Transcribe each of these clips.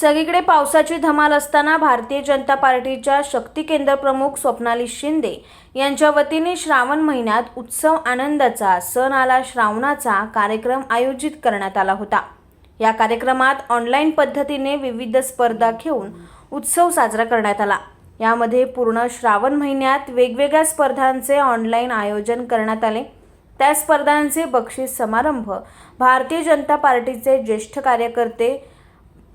सगळीकडे पावसाची धमाल असताना भारतीय जनता पार्टीच्या शक्ती केंद्र प्रमुख स्वप्नाली शिंदे यांच्या वतीने श्रावण महिन्यात उत्सव आनंदाचा सण आला. श्रावणाचा कार्यक्रम आयोजित करण्यात आला होता. या कार्यक्रमात ऑनलाईन पद्धतीने विविध स्पर्धा घेऊन उत्सव साजरा करण्यात आला. यामध्ये पूर्ण श्रावण महिन्यात वेगवेगळ्या स्पर्धांचे ऑनलाईन आयोजन करण्यात आले. त्या स्पर्धांचे बक्षीस समारंभ भारतीय जनता पार्टीचे ज्येष्ठ कार्यकर्ते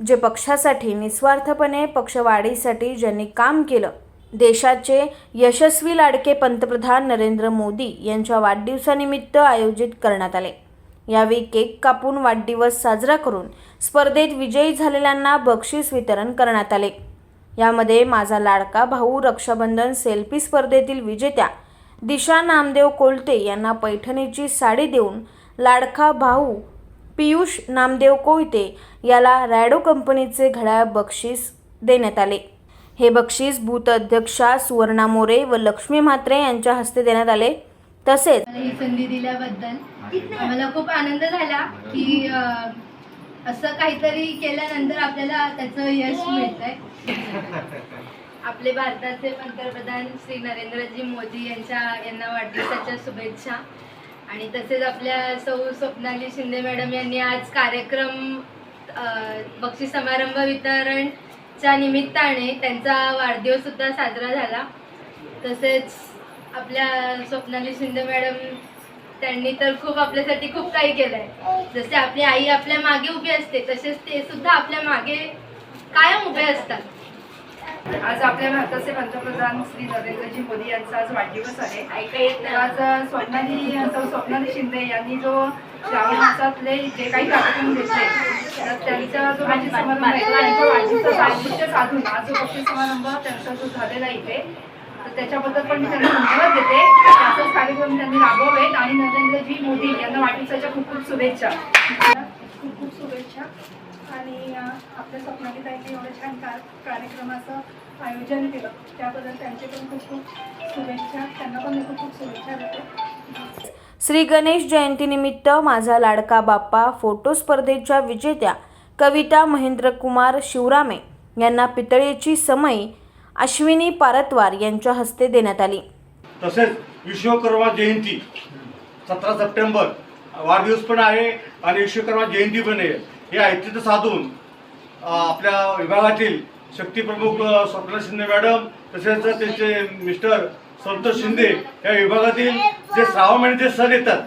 जे पक्षासाठी निस्वार्थपणे पक्षवाढीसाठी ज्यांनी काम केलं देशाचे यशस्वी लाडके पंतप्रधान नरेंद्र मोदी यांच्या वाढदिवसानिमित्त आयोजित करण्यात आले. यावेळी केक कापून वाढदिवस साजरा करून स्पर्धेत विजयी झालेल्यांना बक्षीस वितरण करण्यात आले. यामध्ये माझा लाडका भाऊ रक्षाबंधन सेल्फी स्पर्धेतील विजेत्या दिशा नामदेव कोलते यांना पैठणीची साडी देऊन लाडका भाऊ पियुष नामदेव कोयते याला रॅडो कंपनीचे घड्याळ बक्षीस देण्यात आले. हे बक्षीस भूत अध्यक्षा सुवर्णा मोरे व लक्ष्मी म्हात्रे यांच्या हस्ते देण्यात आले. तसेच मला ही संधी दिल्याबद्दल आम्हाला खूप आनंद झाला की असं काहीतरी केल्यानंतर आपल्याला त्याचं यश मिळतंय. आपले भारताचे पंतप्रधान श्री नरेंद्रजी मोदी यांच्या यांना वाढदिवसाच्या शुभेच्छा. आणि तसेच आपल्या सौ स्वप्नाली शिंदे मॅडम यांनी आज कार्यक्रम बक्षीस समारंभ वितरणच्या निमित्ताने त्यांचा वाढदिवस सुद्धा साजरा झाला. तसेच आपल्या स्वप्नाली शिंदे मॅडम त्यांनी तर खूप आपल्यासाठी खूप काही केलंय. जसे आपली आई आपल्या मागे उभी असते तसेच ते सुद्धा आपल्या मागे कायम उभे असतात. आज आपल्या भारताचे पंतप्रधान श्री नरेंद्रजी मोदी यांचा आज वाढदिवस आहे. आज स्वप्नाली स्वप्नाली शिंदे यांनी जो श्रावण मासातले जे काही कार्यक्रम घेतले तर त्यांचा जो बक्षीस समारंभ आहे वाढदिवसाचं औचित्य साधून आज जो बक्षीस समारंभ त्यांचा जो झालेला इथे तर त्याच्याबद्दल पण मी त्यांना धन्यवाद देते. असाच कार्यक्रम त्यांनी राबवावेत आणि नरेंद्रजी मोदी यांना वाढदिवसाच्या खूप खूप शुभेच्छा. खूप खूप शुभेच्छा. आणि आपल्या स्वप्नाली ताईंनी एवढं छान कार कार्यक्रमाचं आयोजन केलं. त्याबद्दल त्यांचे पण खूप खूप शुभेच्छा. त्यांना पण मी खूप खूप शुभेच्छा देते. श्री गणेश जयंतीनिमित्त माझा लाडका बाप्पा फोटो स्पर्धेच्या विजेत्या कविता महेंद्रकुमार शिवरामे यांना पितळेची समई अश्विनी पारतवार यांच्या हस्ते देण्यात आली. तसेच विश्वकर्मा जयंती सतरा सप्टेंबर वाढदिवस पण आहे आणि विश्वकर्मा जयंती पण आहे. हे ऐतिह्य साधून आपल्या विभागातील शक्तीप्रमुख अ, स्वप्ना शिंदे मॅडम तसेच त्यांचे मिस्टर संतोष शिंदे या विभागातील जे श्रावण महिन्याचे सण येतात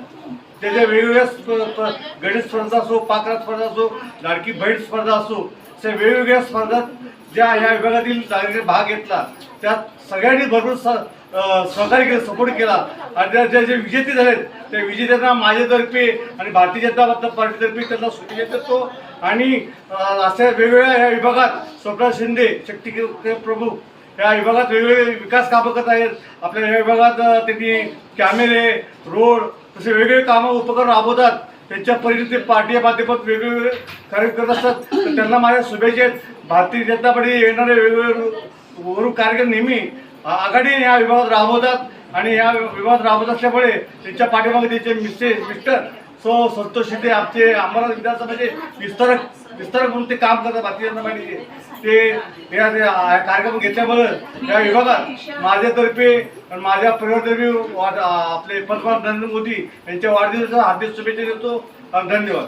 त्याच्या वेगवेगळ्या स्प- गणेश स्पर्धा असो पाकरा स्पर्धा असो लाडकी बहीण स्पर्धा असो अशा वेगवेगळ्या स्पर्धात ज्या ह्या विभागातील नागरिकांनी भाग घेतला त्यात सगळ्यांनी भरपूर सहकार्य केलं सपोर्ट केला. आणि त्या जे विजेते झालेत त्या विजेत्यांना माझ्यातर्फे आणि भारतीय जनता पार्टीतर्फे त्यांना शुभेच्छा देतो आणि अशा वेगवेगळ्या या विभागात स्वप्ना शिंदे शक्ती प्रमुख या विभागात वेगवेगळे विकास कामं करत आहेत. आपल्या या विभागात त्यांनी कॅमेरे रोड तसे वेगवेगळे कामं उपकरण राबवतात. त्यांच्या परीने ते पार्टी माध्यमात वेगवेगळे कार्य करत असतात. तर त्यांना माझ्या शुभेच्छा आहेत. भारतीय जनता पार्टी येणारे वेगवेगळे वरून कार्यक्रम नेहमी आघाडीने आघाडी या विभागात राबवतात आणि या विभागात राबवत असल्यामुळे त्यांच्या पाठीमागे त्यांचे मिस्टे मिस्टर सो संतोष शिंदे आमचे अमरावती विधानसभेचे विस्तारक विस्तारक म्हणून ते काम करतात भारतीय जनता पार्टीचे ते या कार्यक्रम घेतल्यामुळे या विभागात माझ्यातर्फे माझ्या परिवारतर्फे आपले पंतप्रधान नरेंद्र मोदी यांच्या वाढदिवसाच्या हार्दिक शुभेच्छा देतो. धन्यवाद.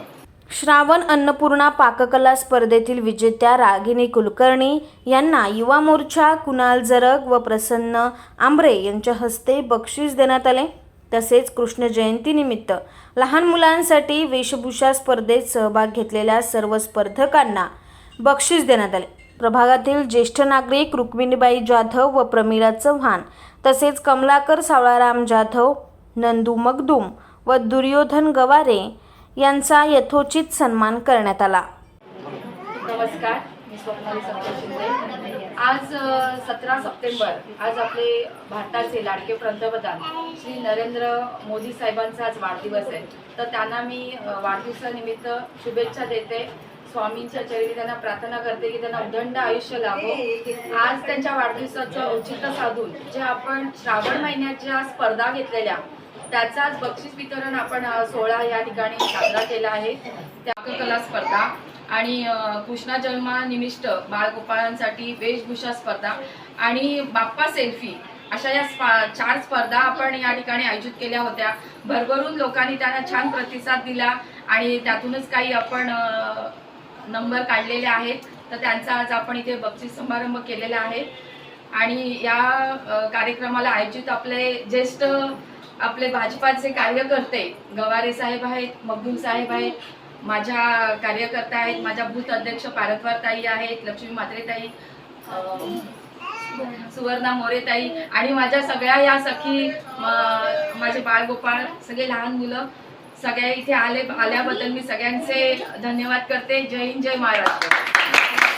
श्रावण अन्नपूर्णा पाककला स्पर्धेतील विजेत्या रागिनी कुलकर्णी यांना युवा मोर्चा कुणाल जरग व प्रसन्न आंबरे यांच्या हस्ते बक्षीस देण्यात आले. तसेच कृष्ण जयंतीनिमित्त लहान मुलांसाठी वेशभूषा स्पर्धेत सहभाग घेतलेल्या सर्व स्पर्धकांना बक्षीस देण्यात आले. प्रभागातील ज्येष्ठ नागरिक रुक्मिणीबाई जाधव व प्रमिला चव्हाण तसेच कमलाकर सावळाराम जाधव नंदू मगदूम व दुर्योधन गवारे यांचा यथोचित सन्मान करण्यात आला. नमस्कार मी स्वप्नाली शिंदे. आज सतरा सप्टेंबर आज आपले भारताचे लाडके पंतप्रधान श्री नरेंद्र मोदी साहेबांचा आज वाढदिवस आहे. तर त्यांना मी वाढदिवसानिमित्त शुभेच्छा देते. स्वामींच्या चरणी त्यांना प्रार्थना करते की त्यांना उदंड आयुष्य लाभो. आज त्यांच्या वाढदिवसाचं औचित्य साधून जे आपण श्रावण महिन्यात ज्या स्पर्धा घेतलेल्या त्याचाच बक्षीस वितरण आपण सोहळा या ठिकाणी साजरा केला आहे. त्या कला स्पर्धा आणि कृष्णा जन्मानिमिष्ट बाळगोपाळांसाठी वेशभूषा स्पर्धा आणि बाप्पा सेल्फी अशा या स्पा चार स्पर्धा आपण या ठिकाणी आयोजित केल्या होत्या. भरभरून लोकांनी त्यांना छान प्रतिसाद दिला आणि त्यातूनच काही आपण नंबर काढलेले आहेत. तर त्यांचा आज आपण इथे बक्षीस समारंभ केलेला आहे. आणि या कार्यक्रमाला आयोजित आपले ज्येष्ठ आपले भाजपाचे कार्यकर्ते गवारे साहेब आहेत मगदूम साहेब आहेत माझ्या कार्यकर्ता आहेत माझ्या बूथ अध्यक्ष पारतवार ताई आहेत लक्ष्मी म्हात्रे ताई सुवर्णा मोरेताई आणि माझ्या सगळ्या या सखी माझे बाळगोपाळ सगळे लहान मुलं सगळ्या इथे आले आल्याबद्दल मी सगळ्यांचे धन्यवाद करते. जय हिंद जय महाराष्ट्र.